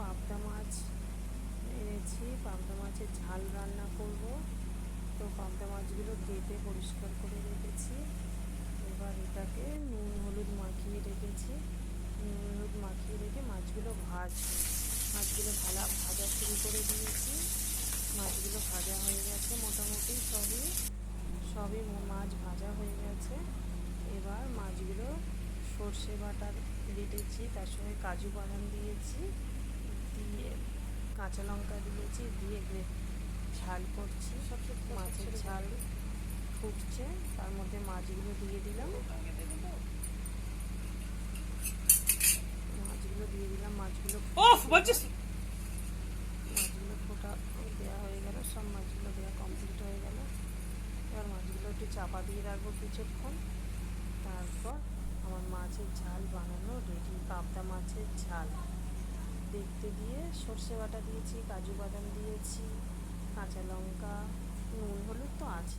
পাবদা মাছ এনেছি। পাবদা মাছের ঝাল রান্না করব। তো পাবদা মাছগুলো কেটে পরিষ্কার করে রেখেছি। এবার এটাকে নুন, হলুদ মাখিয়ে রেখেছি। নুন, হলুদ মাখিয়ে রেখে মাছগুলো ভাজবো। মাছগুলো ভালা, ভাজা শুরু করে দিয়েছি। মাছগুলো ভাজা হয়ে গেছে মোটামুটি সবই। সবই মাছ ভাজা হয়ে গেছে। এবার মাছগুলো সর্ষে বাটার বেটেছি, তার সঙ্গে কাজু বাদাম দিয়েছি। দিয়ে কাঁচা লঙ্কা দিয়েছি দিয়ে ঝাল করছি। মাছের ঝাল ফুটছে তার মধ্যে মাছগুলো দিয়ে দিলাম। মাছগুলো দিয়ে দিলাম মাছগুলো মাছগুলো ফোটা দেওয়া হয়ে গেল সব মাছগুলো দেওয়া কমপ্লিট হয়ে গেল। এবার মাছগুলো একটু চাপা দিয়ে রাখব কিছুক্ষণ। তারপর আমার মাছের ঝাল বানানো রেডি পাবদা মাছের ঝাল। দেখতে দিয়ে সর্ষে বাটা দিয়েছি কাজু বাদাম দিয়েছি কাঁচা লঙ্কা নুন হলুদ তো আছে